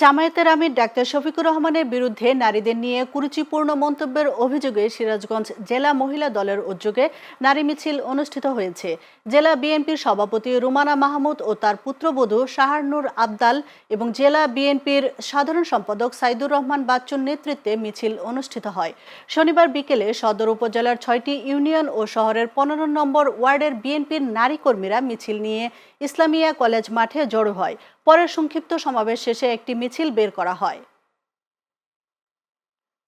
জামায়াতের আমির ডাক্তার শফিকুর রহমানের বিরুদ্ধে নারীদের নিয়ে কুরুচিপূর্ণ মন্তব্যের অভিযোগে সিরাজগঞ্জ জেলা মহিলা দলের উদ্যোগে নারী মিছিল অনুষ্ঠিত হয়েছে। জেলা বিএনপির সভাপতি রুমানা মাহমুদ ও তার পুত্রবধূ শাহারনুর আবদাল এবং জেলা বিএনপির সাধারণ সম্পাদক সাইদুর রহমান বাচ্চুর নেতৃত্বে মিছিল অনুষ্ঠিত হয়। শনিবার বিকেলে সদর উপজেলার ছয়টি ইউনিয়ন ও শহরের পনেরো নম্বর ওয়ার্ডের বিএনপির নারী কর্মীরা মিছিল নিয়ে ইসলামিয়া কলেজ মাঠে জড়ো হয়। পরে সংক্ষিপ্ত সমাবেশ শেষে একটি মিছিল বের করা হয়।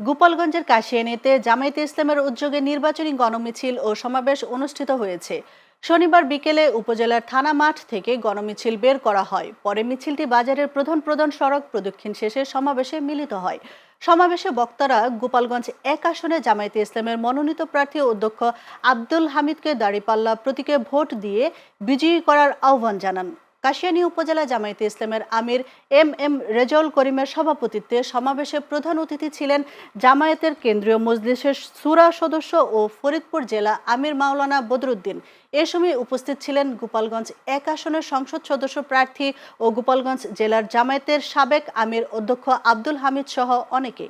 গোপালগঞ্জের কাশিয়ানিতে জামায়াতে ইসলামের উদ্যোগে নির্বাচনী গণমিছিল ও সমাবেশ অনুষ্ঠিত হয়েছে। শনিবার বিকেলে উপজেলার থানা মাঠ থেকে গণমিছিল বের করা হয়। পরে মিছিলটি বাজারের প্রধান প্রধান সড়ক প্রদক্ষিণ শেষে সমাবেশে মিলিত হয়। সমাবেশে বক্তারা গোপালগঞ্জ এক আসনে জামায়াতে ইসলামের মনোনীত প্রার্থী অধ্যক্ষ আব্দুল হামিদকে দাঁড়িপাল্লা প্রতীকে ভোট দিয়ে বিজয়ী করার আহ্বান জানান। কাশিয়ানী উপজেলা জামায়াতে ইসলামের আমির এম এম রেজাউল করিমের সভাপতিত্বে সমাবেশে প্রধান অতিথি ছিলেন জামায়াতের কেন্দ্রীয় মজলিসের সুরা সদস্য ও ফরিদপুর জেলা আমির মাওলানা বদরুদ্দিন। এ সময় উপস্থিত ছিলেন গোপালগঞ্জ এক আসনের সংসদ সদস্য প্রার্থী ও গোপালগঞ্জ জেলার জামায়াতের সাবেক আমির অধ্যক্ষ আব্দুল হামিদ সহ অনেকে।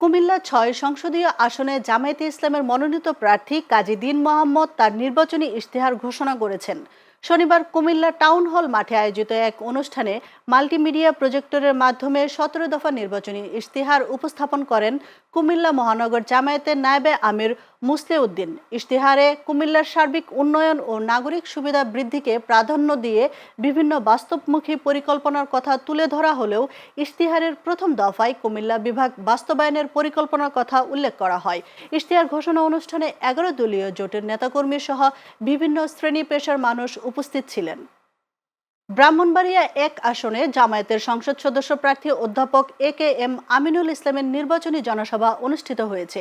কুমিল্লা ছয় সংসদীয় আসনে জামায়াতে ইসলামের মনোনীত প্রার্থী কাজী দিন মোহাম্মদ তার নির্বাচনী ইশতেহার ঘোষণা করেছেন। শনিবার কুমিল্লা টাউন হল মাঠে আয়োজিত এক অনুষ্ঠানে মাল্টিমিডিয়া প্রজেক্টরের মাধ্যমে সতেরো দফা নির্বাচনী ইশতেহার উপস্থাপন করেন কুমিল্লা মহানগর জামায়াতের নায়েবে আমির মুসলেউদ্দিন। ইশতেহারে কুমিল্লার সার্বিক উন্নয়ন ও নাগরিক সুবিধা বৃদ্ধিকে প্রাধান্য দিয়ে বিভিন্ন বাস্তবমুখী পরিকল্পনার কথা তুলে ধরা হলেও ইশতেহারের প্রথম দফায় কুমিল্লা বিভাগ বাস্তবায়নের পরিকল্পনার কথা উল্লেখ করা হয়। ইশতেহার ঘোষণা অনুষ্ঠানে এগারো দলীয় জোটের নেতাকর্মী সহ বিভিন্ন শ্রেণি পেশার মানুষ উপস্থিত ছিলেন। ব্রাহ্মণবাড়িয়া এক আসনে জামায়াতের সংসদ সদস্য প্রার্থী অধ্যাপক এ কে এম আমিনুল ইসলামের নির্বাচনী জনসভা অনুষ্ঠিত হয়েছে।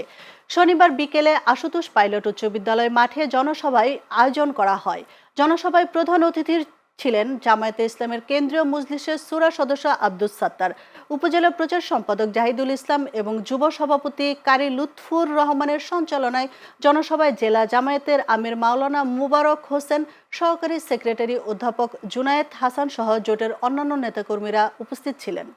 শনিবার বিকেলে আশুতোষ পাইলট উচ্চ বিদ্যালয় মাঠে জনসভায় আয়োজন করা হয়। জনসভায় প্রধান অতিথির ছিলেন জামায়াতে ইসলামের কেন্দ্রীয় মজলিসের সুরা সদস্য আব্দুস সাত্তার, উপজেলা প্রচার সম্পাদক জাহিদুল ইসলাম এবং যুব সভাপতি কারি লুৎফুর রহমানের সঞ্চালনায় জনসভায় জেলা জামায়াতের আমির মাওলানা মুবারক হোসেন, সহকারী সেক্রেটারি অধ্যাপক জুনায়েদ হাসান সহ জোটের অন্যান্য নেতাকর্মীরা উপস্থিত ছিলেন।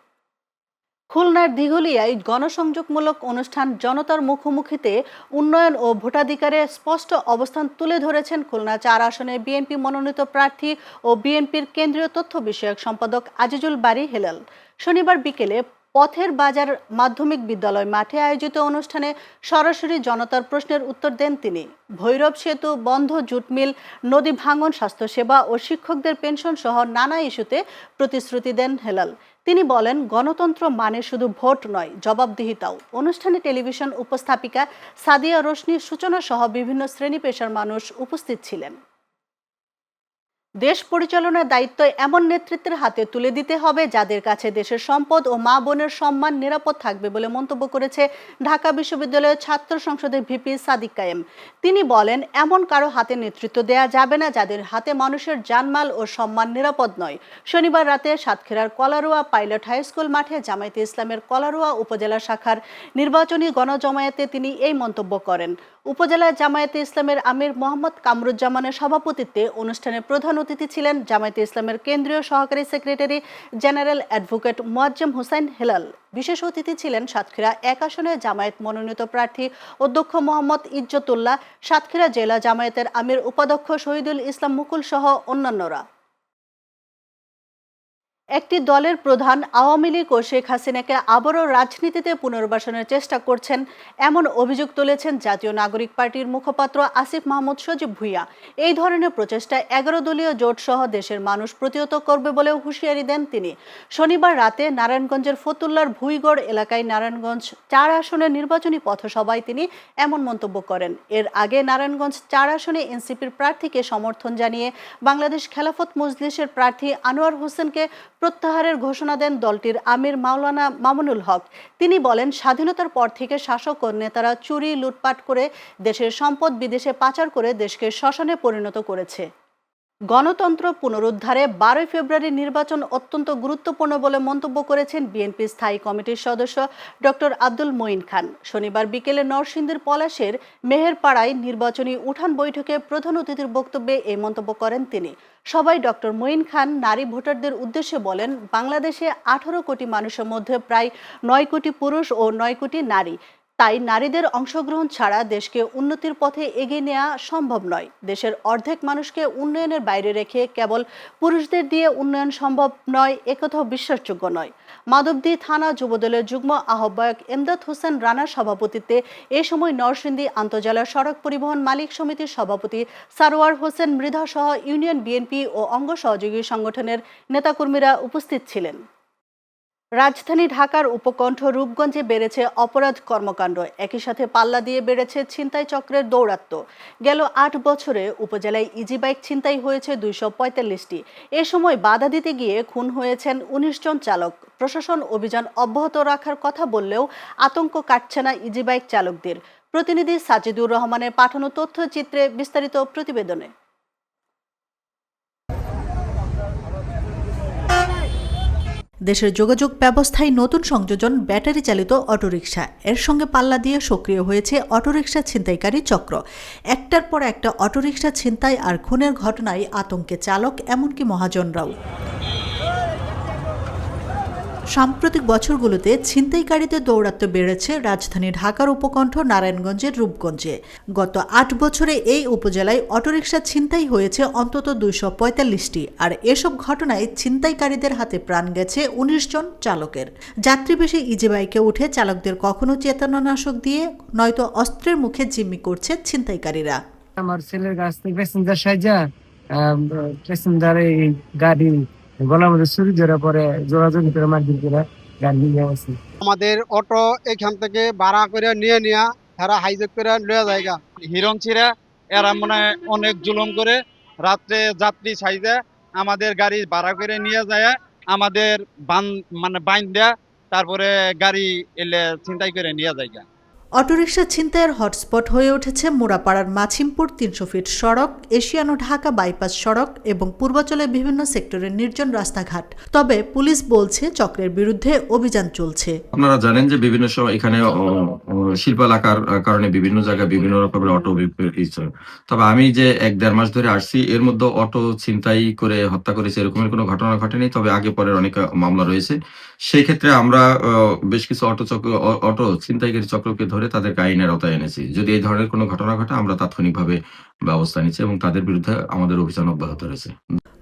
খুলনার দিঘলিয়ায় গণসংযোগমূলক অনুষ্ঠান জনতার মুখোমুখিতে উন্নয়ন ও ভোটাধিকারে স্পষ্ট অবস্থান তুলে ধরেছেন খুলনা চার আসনে বিএনপি মনোনীত প্রার্থী ও বিএনপির কেন্দ্রীয় তথ্য বিষয়ক সম্পাদক আজিজুল বাড়ি হেলাল। শনিবার বিকেলে পথের বাজার মাধ্যমিক বিদ্যালয় মাঠে আয়োজিত অনুষ্ঠানে সরাসরি জনতার প্রশ্নের উত্তর দেন তিনি। ভৈরব সেতু, বন্ধ জুট মিল, নদী ভাঙন, স্বাস্থ্যসেবা ও শিক্ষকদের পেনশন সহ নানা ইস্যুতে প্রতিশ্রুতি দেন হেলাল। তিনি বলেন, গণতন্ত্র মানে শুধু ভোট নয়, জবাবদিহিতাও। অনুষ্ঠানে টেলিভিশন উপস্থাপিকা সাদিয়া রোশনি সূচনা সহ বিভিন্ন শ্রেণি পেশার মানুষ উপস্থিত ছিলেন। দেশ পরিচালনার দায়িত্ব এমন নেতৃত্বের হাতে তুলে দিতে হবে যাদের কাছে দেশের সম্পদ ও মা বোনের সম্মান নিরাপদ থাকবে বলে মন্তব্য করেছে ঢাকা বিশ্ববিদ্যালয়ের ছাত্র সংসদের ভিপি সাদিক কায়েম। তিনি বলেন, এমন কারও হাতে নেতৃত্ব দেয়া যাবে না যাদের হাতে মানুষের জানমাল ও সম্মান নিরাপদ নয়। শনিবার রাতে সাতক্ষীরার কলারোয়া পাইলট হাই স্কুল মাঠে জামায়াতে ইসলামের কলারোয়া উপজেলা শাখার নির্বাচনী গণজমায়েতে তিনি এই মন্তব্য করেন। উপজেলা জামায়াতে ইসলামের আমির মোহাম্মদ কামরুজ্জামানের সভাপতিত্বে অনুষ্ঠানে প্রধান অতিথি ছিলেন জামায়াতে ইসলামের কেন্দ্রীয় সহকারী secretary general advocate Moazzem Hossain Helal. বিশেষ অতিথি ছিলেন সাতক্ষীরা এক আসনে জামায়াত মনোনীত প্রার্থী অধ্যক্ষ মোহাম্মদ ইজ্জতুল্লাহ, সাতক্ষীরা জেলা জামায়াতের আমির উপাধ্যক্ষ শহীদুল ইসলাম মুকুল সহ অন্যান্যরা। একটি দলের প্রধান আওয়ামী লীগ ও শেখ হাসিনাকে আবারও রাজনীতিতে পুনর্বাসনের চেষ্টা করছেন, এমন অভিযোগ তুলেছেন জাতীয় নাগরিক পার্টির মুখপাত্র আসিফ মাহমুদ সজীব ভুইয়া। এই ধরনের প্রচেষ্টা এগারো দলীয় জোট সহ দেশের মানুষ প্রতিহত করবে বলেও হুঁশিয়ারি দেন তিনি। শনিবার রাতে নারায়ণগঞ্জের ফতুল্লার ভুইগড় এলাকায় নারায়ণগঞ্জ চার আসনের নির্বাচনী পথসভায় তিনি এমন মন্তব্য করেন। এর আগে নারায়ণগঞ্জ চার আসনে এনসিপির প্রার্থীকে সমর্থন জানিয়ে বাংলাদেশ খেলাফত মজলিসের প্রার্থী আনোয়ার হোসেনকে প্রত্যাহারের ঘোষণা দেন দলটির আমির মাওলানা মামুনুল হক। তিনি বলেন, স্বাধীনতার পর থেকে শাসক ও নেতারা চুরি, লুটপাট করে দেশের সম্পদ বিদেশে পাচার করে দেশকে শ্মশানে পরিণত করেছে। গণতন্ত্র পুনরুদ্ধারে বারোই ফেব্রুয়ারি নির্বাচন অত্যন্ত গুরুত্বপূর্ণ বলে মন্তব্য করেছেন বিএনপি স্থায়ী কমিটির সদস্য ডক্টর আব্দুল মঈন খান। শনিবার বিকেলে নরসিংদীর পলাশের মেহেরপাড়ায় নির্বাচনী উঠান বৈঠকে প্রধান অতিথির বক্তব্যে এই মন্তব্য করেন তিনি। সবাই ডক্টর মঈন খান নারী ভোটারদের উদ্দেশ্যে বলেন, বাংলাদেশে আঠারো কোটি মানুষের মধ্যে প্রায় নয় কোটি পুরুষ ও নয় কোটি নারী। তাই নারীদের অংশগ্রহণ ছাড়া দেশকে উন্নতির পথে এগিয়ে নেওয়া সম্ভব নয়। দেশের অর্ধেক মানুষকে উন্নয়নের বাইরে রেখে কেবল পুরুষদের দিয়ে উন্নয়ন সম্ভব নয় একথাও বিশ্বাসযোগ্য নয়। মাধবদী থানা যুবদলের যুগ্ম আহ্বায়ক এমদাদ হোসেন রানার সভাপতিত্বে এ সময় নরসিংদী আন্তজেলা সড়ক পরিবহন মালিক সমিতির সভাপতি সারোয়ার হোসেন মৃধা সহ ইউনিয়ন বিএনপি ও অঙ্গ সহযোগী সংগঠনের নেতাকর্মীরা উপস্থিত ছিলেন। রাজধানী ঢাকার উপকণ্ঠ রূপগঞ্জে বেড়েছে অপরাধ কর্মকাণ্ড। একই সাথে পাল্লা দিয়ে বেড়েছে ছিনতাই চক্রের দৌরাত্ম্য। গেল আট বছরে উপজেলায় ইজি বাইক ছিনতাই হয়েছে দুইশো পঁয়তাল্লিশটি। এ সময় বাধা দিতে গিয়ে খুন হয়েছেন উনিশ জন চালক। প্রশাসন অভিযান অব্যাহত রাখার কথা বললেও আতঙ্ক কাটছে না ইজি বাইক চালকদের। প্রতিনিধি সাজিদুর রহমানের পাঠানো তথ্যচিত্রে বিস্তারিত প্রতিবেদনে। দেশের যোগাযোগ ব্যবস্থায় নতুন সংযোজন ব্যাটারি চালিত অটোরিকশা। এর সঙ্গে পাল্লা দিয়ে সক্রিয় হয়েছে অটোরিকশা ছিনতাইকারী চক্র। একটার পর একটা অটোরিকশা ছিনতাই আর খুনের ঘটনায় আতঙ্কে চালক, এমনকি মহাজনরাও। সাম্প্রতিক বছরগুলোতে ছিনতাইকারীদের দৌরাত্ম্য বেড়েছে রাজধানী ঢাকার উপকণ্ঠ নারায়ণগঞ্জের রূপগঞ্জে। গত আট বছরে এই উপজেলায় অটোরিকশা ছিনতাই হয়েছে অন্তত দুইশো পঁয়তাল্লিশটি, আর এসব ঘটনায় ছিনতাইকারীদের হাতে প্রাণ গেছে উনিশ জন চালকের। যাত্রীবেশী ইজি বাইকে উঠে চালকদের কখনো চেতনানাশক দিয়ে, নয়তো অস্ত্রের মুখে জিম্মি করছে ছিনতাইকারীরা। আমার ছেলের কাছ থেকে প্যাসেঞ্জার সাইজা প্যাসেঞ্জার গাড়ি আমাদের অটো এখান থেকে ভাড়া করে নিয়ে হাইজেক করে জায়গা এরা মনে অনেক জুলুম করে রাত্রে যাত্রী সাইজে আমাদের গাড়ি ভাড়া করে নিয়ে যায়, আমাদের বান মানে বাইন দেয়া তারপরে গাড়ি এলে ছিনতাই করে নিয়ে যায় অটোরিকশা ছিনতাইয়ের হটস্পট হয়ে উঠেছে মোড়াপাড়ার মাছিমপুর তিনশো ফিট সড়ক, এশিয়ানো ঢাকা বাইপাস সড়ক এবং পূর্বাঞ্চলের বিভিন্ন সেক্টরের নির্জন রাস্তাঘাট। তবে পুলিশ বলছে চক্রের বিরুদ্ধে অভিযান চলছে। আপনারা জানেন যে বিভিন্ন সময় এখানে শিল্প এলাকার কারণে বিভিন্ন জায়গায় বিভিন্ন রকমের অটো তবে আমি যে এক দেড় মাস ধরে আসছি, এর মধ্যে অটো ছিনতাই করে হত্যা করেছে এরকমের কোনো ঘটনা ঘটেনি, তবে আগে পরের অনেক মামলা রয়েছে। সেই ক্ষেত্রে আমরা বেশ কিছু অটো চক্র অটো ছিনতাইকারী চক্রকে ধরে তাদেরকে আইনের আওতায় এনেছি। যদি এই ধরনের কোনো ঘটনা ঘটে, আমরা তাৎক্ষণিকভাবে ব্যবস্থা নিচ্ছি এবং তাদের বিরুদ্ধে আমাদের অভিযান অব্যাহত রয়েছে।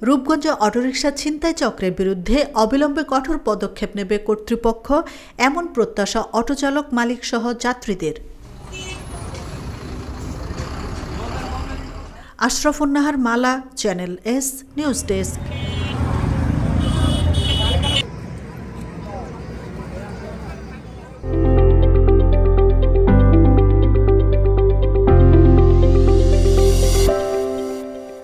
রূপগঞ্জে অটোরিকশা ছিনতাই চক্রের বিরুদ্ধে অবিলম্বে কঠোর পদক্ষেপ নেবে কর্তৃপক্ষ, এমন প্রত্যাশা অটোচালক মালিক সহ যাত্রীদের। Ashrafunnahar Mala, channel S, news desk.